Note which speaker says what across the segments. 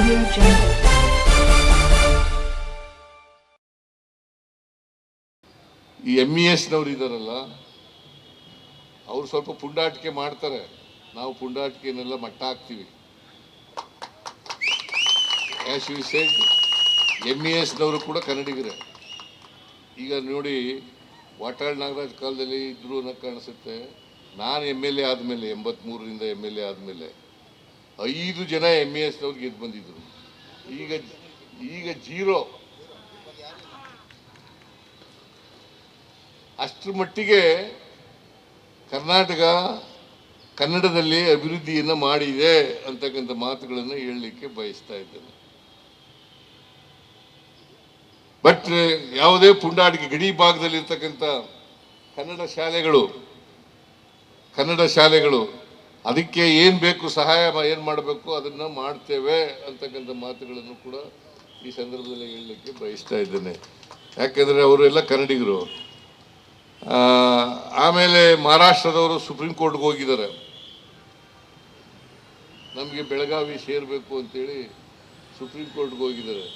Speaker 1: ಈ M E ಎಸ್ನವ್ರು ಇದ್ದಾರಲ್ಲ ಅವರು ಸ್ವಲ್ಪ ಪುಂಡಾಟಿಕೆ ಮಾಡ್ತಾರೆ. ನಾವು ಪುಂಡಾಟಿಕೆನೆಲ್ಲ ಮಟ್ಟ ಹಾಕ್ತೀವಿ. As you said M E ಎಸ್ನವರು ಕೂಡ ಕನ್ನಡಿಗರೇ. ಈಗ ನೋಡಿ, ವಾಟಾಳ್ ನಾಗರಾಜ್ ಕಾಲದಲ್ಲಿ ಇದ್ರು ಅನ್ನೋ ಕಾಣಿಸುತ್ತೆ. ನಾನು ಎಂ ಎಲ್ ಎ ಆದಮೇಲೆ, ಎಂಬತ್ಮೂರರಿಂದ ಎಂ ಎಲ್ ಎ ಆದಮೇಲೆ. ಐದು ಜನ ಎಂ ಎಸ್ ಎಸ್ನವ್ರು ಗೆದ್ದು ಬಂದಿದ್ರು. ಈಗ ಈಗ ಜೀರೋ. ಅಷ್ಟರ ಮಟ್ಟಿಗೆ ಕರ್ನಾಟಕ ಕನ್ನಡದಲ್ಲಿ ಅಭಿವೃದ್ಧಿಯನ್ನು ಮಾಡಿದೆ ಅಂತಕ್ಕಂಥ ಮಾತುಗಳನ್ನು ಹೇಳಲಿಕ್ಕೆ ಬಯಸ್ತಾ ಇದ್ದೇನೆ. ಬಟ್ ಯಾವುದೇ ಪುಂಡಾಟಿಕೆ ಗಡಿ ಭಾಗದಲ್ಲಿರ್ತಕ್ಕಂಥ ಕನ್ನಡ ಶಾಲೆಗಳು ಕನ್ನಡ ಶಾಲೆಗಳು ಅದಕ್ಕೆ ಏನು ಬೇಕು, ಸಹಾಯ ಏನು ಮಾಡಬೇಕು ಅದನ್ನು ಮಾಡ್ತೇವೆ ಅಂತಕ್ಕಂಥ ಮಾತುಗಳನ್ನು ಕೂಡ ಈ ಸಂದರ್ಭದಲ್ಲಿ ಹೇಳಲಿಕ್ಕೆ ಬಯಸ್ತಾ ಇದ್ದೇನೆ. ಯಾಕೆಂದರೆ ಅವರೆಲ್ಲ ಕನ್ನಡಿಗರು. ಆಮೇಲೆ ಮಹಾರಾಷ್ಟ್ರದವರು ಸುಪ್ರೀಂ ಕೋರ್ಟ್ಗೆ ಹೋಗಿದ್ದಾರೆ. ನಮಗೆ ಬೆಳಗಾವಿ ಸೇರಬೇಕು ಅಂತೇಳಿ ಸುಪ್ರೀಂ ಕೋರ್ಟ್ಗೆ ಹೋಗಿದ್ದಾರೆ.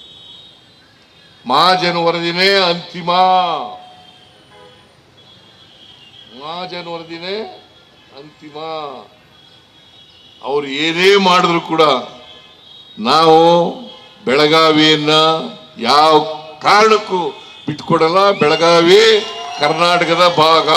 Speaker 1: ಮಹಾಜನ ವರದಿನೇ ಅಂತಿಮ. ಮಹಾಜನ ವರದಿನೇ ಅಂತಿಮ. ಅವ್ರು ಏನೇ ಮಾಡಿದ್ರು ಕೂಡ ನಾವು ಬೆಳಗಾವಿಯನ್ನ ಯಾವ ಕಾರಣಕ್ಕೂ ಬಿಟ್ಕೊಡಲ್ಲ. ಬೆಳಗಾವಿ ಕರ್ನಾಟಕದ ಭಾಗ.